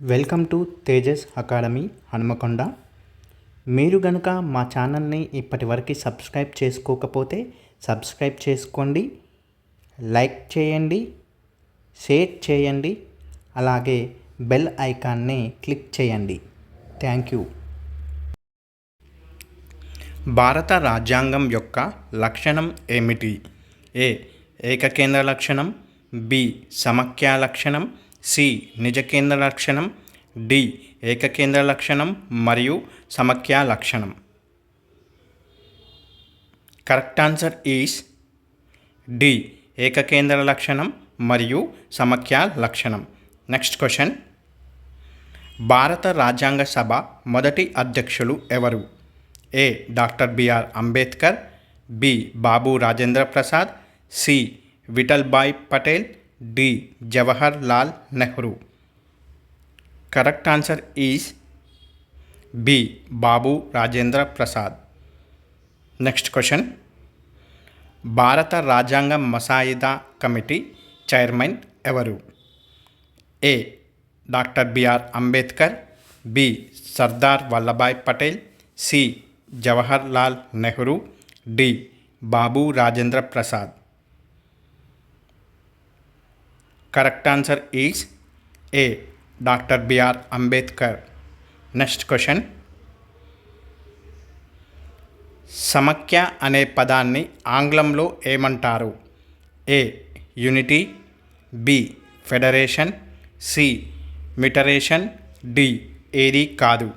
Welcome to Tejas academy Hanumakonda. మీరు గనుక మా ఛానల్ని ఇప్పటివరకు సబ్స్క్రైబ్ చేసుకోకపోతే సబ్స్క్రైబ్ చేసుకోండి లైక్ చేయండి షేర్ చేయండి అలాగే బెల్ ఐకాన్ని క్లిక్ చేయండి. Thank you. భారత రాజ్యాంగం యొక్క లక్షణం ఏమిటి? ఏ. ఏకకేంద్ర లక్షణం బి. సమఖ్య లక్షణం సి. నిజకేంద్ర లక్షణం డి. ఏకకేంద్ర లక్షణం మరియు సమఖ్యా లక్షణం. Correct answer is D. ఏకకేంద్ర లక్షణం మరియు సమఖ్యా లక్షణం. Next question. భారత రాజ్యాంగ సభ మొదటి అధ్యక్షులు ఎవరు? A. Doctor BR Ambedkar B. Babu Rajendra Prasad C. Vithalbhai Patel D Jawahar Lal Nehru correct answer is B Babu Rajendra Prasad next question భారత రాజ్యాంగ మసాయిదా కమిటీ చైర్మన్ ఎవరు A doctor BR Ambedkar B Sardar Vallabhbhai Patel C Jawahar Lal Nehru D Babu Rajendra Prasad correct answer is A doctor B R Ambedkar next question సమఖ్య అనే పదాన్ని ఆంగ్లంలో ఏమంటారు? A unity B federation C మిటరేషన్ D ఏది కాదు.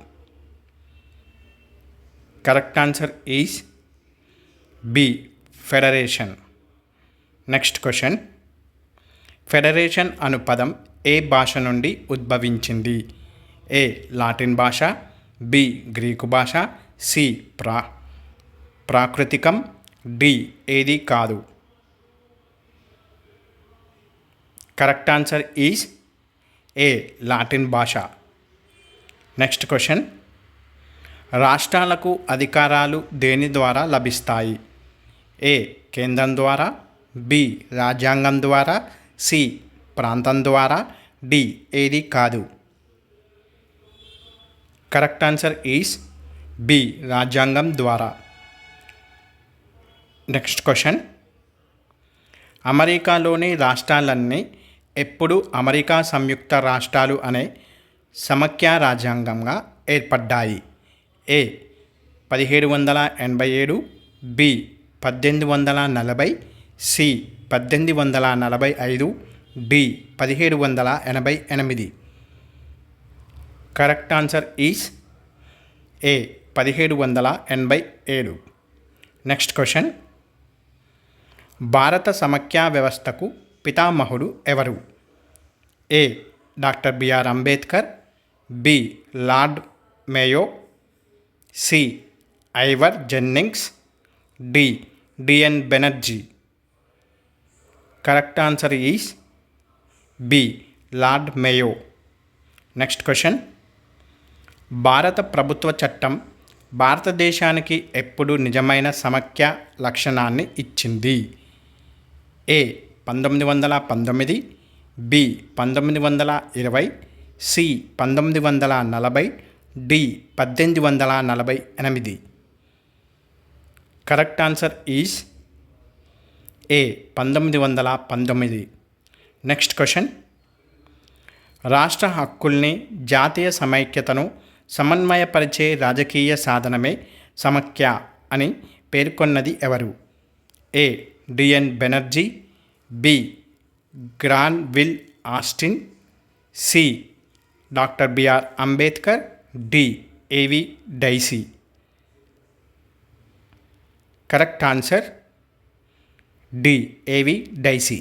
Correct answer is B federation next question federation అను పదం ఏ భాష నుండి ఉద్భవించింది? ఏ. లాటిన్ భాష బి. గ్రీకు భాష సి. ప్రా ప్రాకృతికం డి. ఏది కాదు. Correct answer is A. Latin భాష. Next question. రాష్ట్రాలకు అధికారాలు దేని ద్వారా లభిస్తాయి? ఏ. కేంద్రం ద్వారా బి. రాజ్యాంగం ద్వారా సి. ప్రాంతం ద్వారా డి. ఏది కాదు. Correct answer is B. రాజ్యాంగం ద్వారా. Next question. అమెరికాలోని రాష్ట్రాలన్నీ ఎప్పుడు అమెరికా సంయుక్త రాష్ట్రాలు అనే సమఖ్య రాజ్యాంగంగా ఏర్పడ్డాయి. ఏ. పదిహేడు వందల ఎనభై ఏడు బి. పద్దెనిమిది వందల నలభై సి పద్దెనిమిది వందల నలభై ఐదు డి పదిహేడు వందల ఎనభై ఎనిమిది. కరెక్ట్ ఆన్సర్ ఈస్ ఏ పదిహేడు వందల ఎనభై ఏడు. Next question. భారత సమాఖ్య వ్యవస్థకు పితామహుడు ఎవరు? A doctor B R Ambedkar B Lord Mayo C Ivor Jennings D D N Banerjee. Correct answer is B Lord Mayo. Next question. భారత ప్రభుత్వ చట్టం భారతదేశానికి ఎప్పుడు నిజమైన సమఖ్య లక్షణాన్ని ఇచ్చింది? ఏ పంతొమ్మిది వందల పంతొమ్మిది బి పంతొమ్మిది వందల ఇరవై సి పంతొమ్మిది వందల నలభై డి పద్దెనిమిది వందల నలభై ఎనిమిది. కరెక్ట్ ఆన్సర్ ఈజ్ ఏ పంతొమ్మిది వందల పంతొమ్మిది. నెక్స్ట్ క్వశ్చన్ రాష్ట్ర హక్కుల్ని జాతీయ సమైక్యతను సమన్వయపరిచే రాజకీయ సాధనమే సమఖ్య అని పేర్కొన్నది ఎవరు? A D N Banerjee. B Granville Austin. C doctor B R Ambedkar. D A V Dicey. Correct answer D AV Dicey